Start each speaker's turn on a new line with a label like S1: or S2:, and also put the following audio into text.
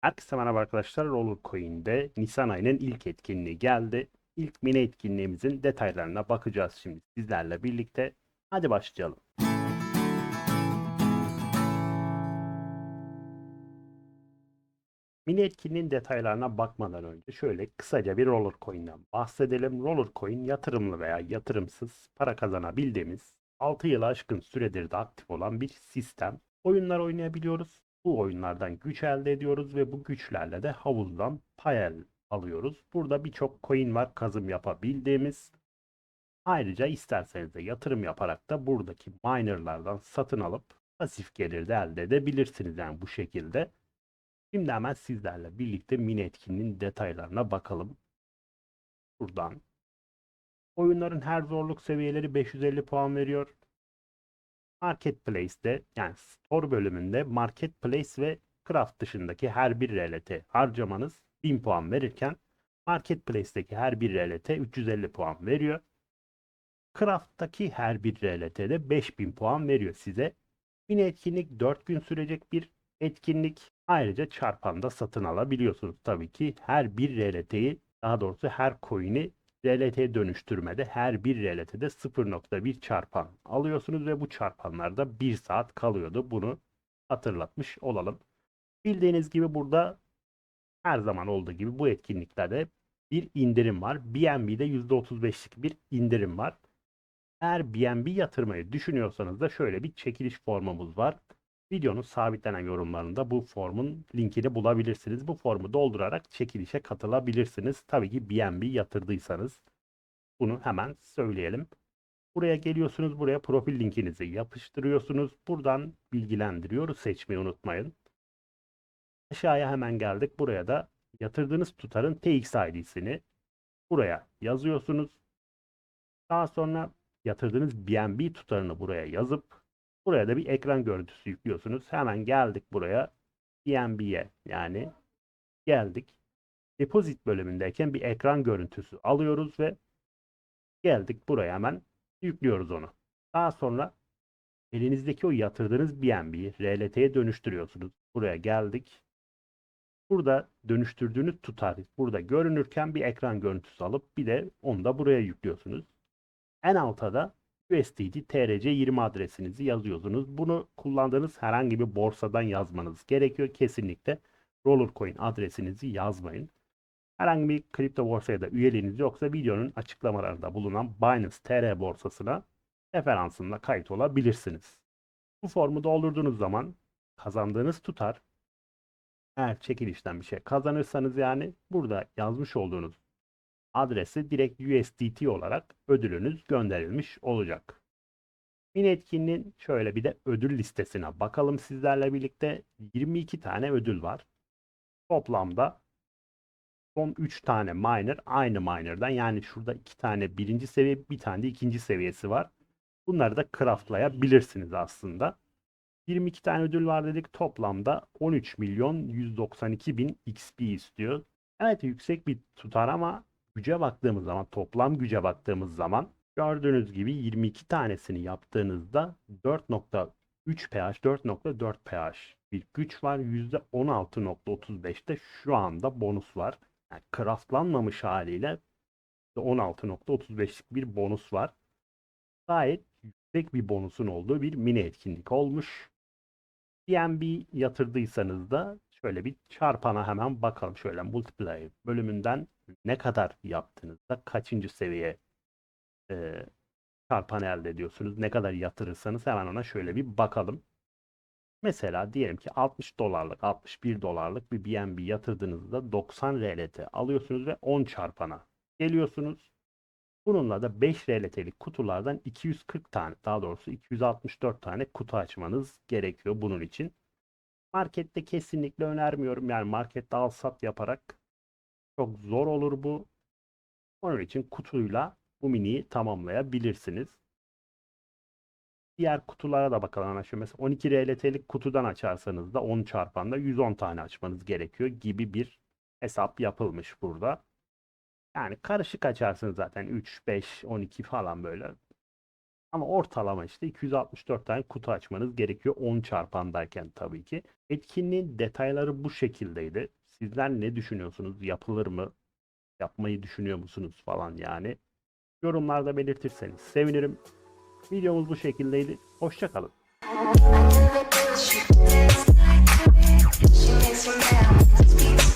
S1: Herkese merhaba arkadaşlar. Rollercoin'de Nisan ayının ilk etkinliği geldi. İlk mini etkinliğimizin detaylarına bakacağız şimdi sizlerle birlikte. Hadi başlayalım. Mini etkinliğin detaylarına bakmadan önce şöyle kısaca bir Rollercoin'den bahsedelim. Rollercoin yatırımlı veya yatırımsız para kazanabildiğimiz 6 yılı aşkın süredir de aktif olan bir sistem. Oyunlar oynayabiliyoruz. Bu oyunlardan güç elde ediyoruz ve bu güçlerle de havuzdan pay alıyoruz. Burada birçok coin var kazım yapabildiğimiz. Ayrıca isterseniz de yatırım yaparak da buradaki minerlardan satın alıp pasif gelir de elde edebilirsiniz yani bu şekilde. Şimdi hemen sizlerle birlikte mini etkinliğin detaylarına bakalım. Buradan. Oyunların her zorluk seviyeleri 550 puan veriyor. Marketplace'de yani store bölümünde Marketplace ve Craft dışındaki her bir relete harcamanız 1000 puan verirken Marketplace'deki her bir relete 350 puan veriyor. Craft'taki her bir relete de 5000 puan veriyor size. Mini etkinlik 4 gün sürecek bir etkinlik. Ayrıca çarpanda satın alabiliyorsunuz tabii ki. Her bir RLT'yi daha doğrusu her coin'i RLT'ye dönüştürmede her bir RLT'de 0.1 çarpan alıyorsunuz ve bu çarpanlarda 1 saat kalıyordu. Bunu hatırlatmış olalım. Bildiğiniz gibi burada her zaman olduğu gibi bu etkinliklerde bir indirim var. BNB'de %35'lik bir indirim var. Eğer BNB yatırmayı düşünüyorsanız da şöyle bir çekiliş formumuz var. Videonun sabitlenen yorumlarında bu formun linkini bulabilirsiniz. Bu formu doldurarak çekilişe katılabilirsiniz. Tabii ki BNB yatırdıysanız bunu hemen söyleyelim. Buraya geliyorsunuz. Buraya profil linkinizi yapıştırıyorsunuz. Buradan bilgilendiriyoruz. Seçmeyi unutmayın. Aşağıya hemen geldik. Buraya da yatırdığınız tutarın TX ID'sini buraya yazıyorsunuz. Daha sonra yatırdığınız BNB tutarını buraya yazıp buraya da bir ekran görüntüsü yüklüyorsunuz. Hemen geldik buraya BNB'ye yani geldik. Deposit bölümündeyken bir ekran görüntüsü alıyoruz ve geldik buraya hemen yüklüyoruz onu. Daha sonra elinizdeki o yatırdığınız BNB'yi RLT'ye dönüştürüyorsunuz. Buraya geldik. Burada dönüştürdüğünüz tutar burada görünürken bir ekran görüntüsü alıp bir de onu da buraya yüklüyorsunuz. En alta da USDT TRC20 adresinizi yazıyorsunuz. Bunu kullandığınız herhangi bir borsadan yazmanız gerekiyor. Kesinlikle Rollercoin adresinizi yazmayın. Herhangi bir kripto borsaya da üyeliğiniz yoksa videonun açıklamalarında bulunan Binance TR borsasına referansımla kayıt olabilirsiniz. Bu formu doldurduğunuz zaman kazandığınız tutar eğer çekilişten bir şey kazanırsanız yani burada yazmış olduğunuz adresi direkt USDT olarak ödülünüz gönderilmiş olacak. Mini etkinliğin şöyle bir de ödül listesine bakalım sizlerle birlikte. 22 tane ödül var. Toplamda son 3 tane miner aynı miner'dan yani şurada 2 tane birinci seviye bir tane de ikinci seviyesi var. Bunları da craftlayabilirsiniz aslında. 22 tane ödül var dedik. Toplamda 13 milyon 192 bin XP istiyor. Evet yüksek bir tutar ama güce baktığımız zaman toplam güce baktığımız zaman gördüğünüz gibi 22 tanesini yaptığınızda 4.3 pH 4.4 pH bir güç var. %16.35'te şu anda bonus var. Yani craftlanmamış haliyle %16.35'lik bir bonus var. Gayet yüksek bir bonusun olduğu bir mini etkinlik olmuş. BNB yatırdıysanız da şöyle bir çarpana hemen bakalım. Şöyle multiplayer bölümünden ne kadar yaptığınızda kaçıncı seviye e, çarpan elde ediyorsunuz. Ne kadar yatırırsanız hemen ona şöyle bir bakalım. Mesela diyelim ki 60 dolarlık 61 dolarlık bir BNB yatırdığınızda 90 RLT alıyorsunuz ve 10 çarpana geliyorsunuz. Bununla da 5 RLT'lik kutulardan 240 tane daha doğrusu 264 tane kutu açmanız gerekiyor bunun için. Markette kesinlikle önermiyorum. Yani markette al sat yaparak çok zor olur bu. Onun için kutuyla bu miniyi tamamlayabilirsiniz. Diğer kutulara da bakalım. Mesela 12 RLT'lik kutudan açarsanız da 10 çarpanda 110 tane açmanız gerekiyor gibi bir hesap yapılmış burada. Yani karışık açarsınız zaten 3, 5, 12 falan böyle. Ama ortalama işte 264 tane kutu açmanız gerekiyor 10 çarpandayken tabii ki. Etkinliğin detayları bu şekildeydi. Sizler ne düşünüyorsunuz? Yapılır mı? Yapmayı düşünüyor musunuz falan yani? Yorumlarda belirtirseniz sevinirim. Videomuz bu şekildeydi. Hoşçakalın. She makes me now.